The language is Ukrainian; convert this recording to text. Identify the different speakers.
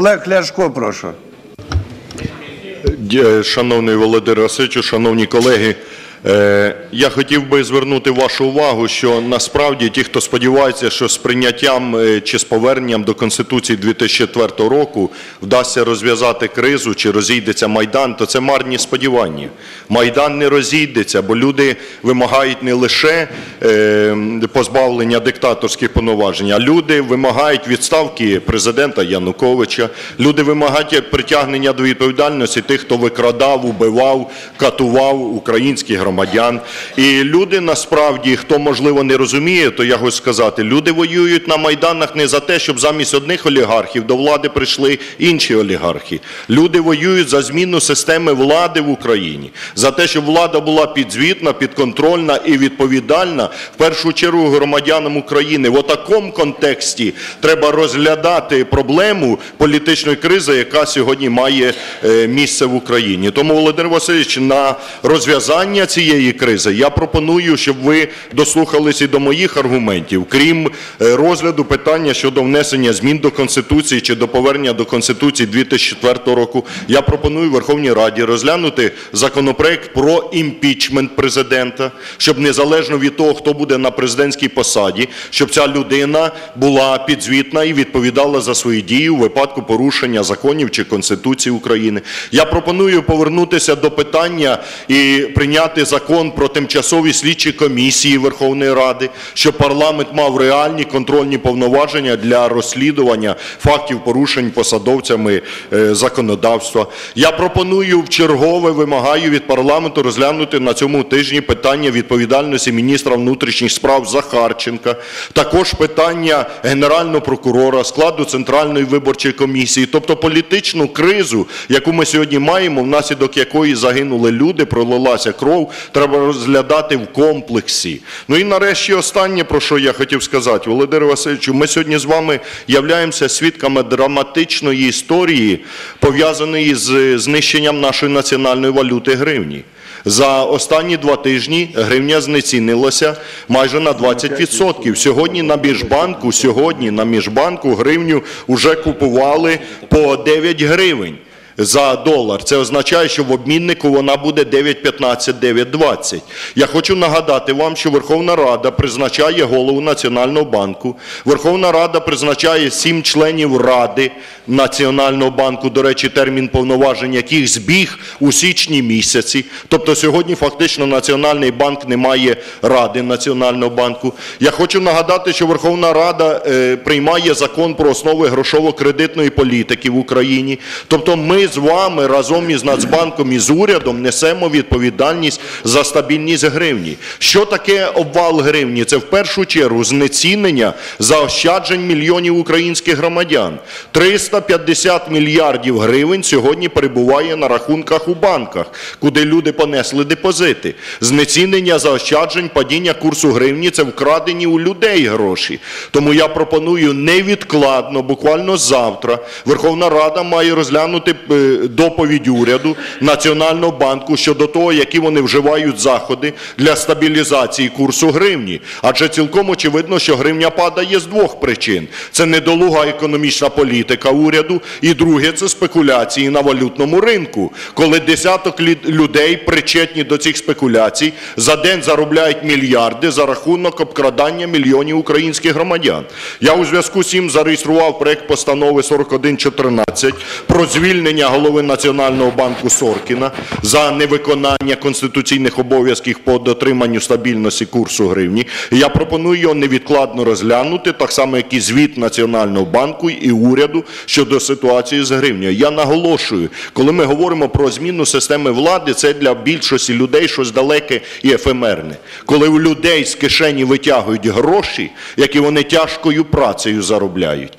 Speaker 1: Олег Ляшко, прошу.
Speaker 2: Шановний Володимир Васильович, шановні колеги, е, я хотів би звернути вашу увагу, що насправді ті, хто сподівається, що з прийняттям е, чи з поверненням до Конституції 2004 року вдасться розв'язати кризу чи розійдеться Майдан, то це марні сподівання. Майдан не розійдеться, бо люди вимагають не лише е, позбавлення диктаторських повноважень, а люди вимагають відставки президента Януковича, люди вимагають притягнення до відповідальності тих, хто викрадав, убивав, катував українських громадян. І люди насправді, хто можливо не розуміє, то я хочу сказати, люди воюють на майданах не за те, щоб замість одних олігархів до влади прийшли інші олігархи. Люди воюють за зміну системи влади в Україні, за те, щоб влада була підзвітна, підконтрольна і відповідальна в першу чергу громадянам України. В такому контексті треба розглядати проблему політичної кризи, яка сьогодні має е, місце в Україні. Тому, Володимир Васильович, на розв'язання цієї кризи я пропоную, щоб ви дослухалися і до моїх аргументів, крім е, розгляду питання щодо внесення змін до Конституції чи до повернення до Конституції 2004 року. Я пропоную Верховній Раді розглянути законопроект про імпічмент президента, щоб незалежно від того, хто буде на президентській посаді, щоб ця людина була підзвітна і відповідала за свої дії у випадку порушення законів чи Конституції України. Я пропоную повернутися до питання і прийняти закон про тимчасові слідчі комісії Верховної Ради, щоб парламент мав реальні контрольні повноваження для розслідування фактів порушень посадовцями е, законодавства. Я пропоную в чергове вимагаю від парламенту розглянути на цьому тижні питання відповідальності міністра внутрішніх справ Захарченка, також питання генерального прокурора, складу центральної виборчої комісії, тобто політичну кризу, яку ми сьогодні маємо, внаслідок якої загинули люди, пролилася кров, треба розглядати в комплексі. Ну і нарешті останнє, про що я хотів сказати, Володимир Васильовичу, ми сьогодні з вами являємося свідками драматичної історії, пов'язаної з знищенням нашої національної валюти гривні. За останні два тижні гривня знецінилася майже на 20%. Сьогодні на міжбанку, сьогодні на міжбанку гривню вже купували по 9 гривень за долар. Це означає, що в обміннику вона буде 9,15, 9,20. Я хочу нагадати вам, що Верховна Рада призначає голову Національного банку. Верховна Рада призначає сім членів Ради Національного банку, до речі, термін повноважень яких збіг у січні місяці. Тобто сьогодні фактично Національний банк не має Ради Національного банку. Я хочу нагадати, що Верховна Рада е, приймає закон про основи грошово-кредитної політики в Україні. Тобто ми з вами разом із Нацбанком і з урядом несемо відповідальність за стабільність гривні. Що таке обвал гривні? Це в першу чергу знецінення заощаджень мільйонів українських громадян. 350 мільярдів гривень сьогодні перебуває на рахунках у банках, куди люди понесли депозити. Знецінення заощаджень, падіння курсу гривні це вкрадені у людей гроші. Тому я пропоную невідкладно, буквально завтра, Верховна Рада має розглянути е, доповідь уряду Національного банку щодо того, які вони вживають заходи для стабілізації курсу гривні. Адже цілком очевидно, що гривня падає з двох причин: це недолуга економічна політика уряду, і друге це спекуляції на валютному ринку, коли десяток людей причетні до цих спекуляцій за день заробляють мільярди за рахунок обкрадання мільйонів українських громадян. Я у зв'язку з цим зареєстрував проект постанови 4114 про звільнення голови Національного банку Соркіна за невиконання конституційних обов'язків по дотриманню стабільності курсу гривні. Я пропоную його невідкладно розглянути, так само як і звіт Національного банку і уряду щодо ситуації з гривнею. Я наголошую, коли ми говоримо про зміну системи влади, це для більшості людей щось далеке і ефемерне. Коли у людей з кишені витягують гроші, які вони тяжкою працею заробляють.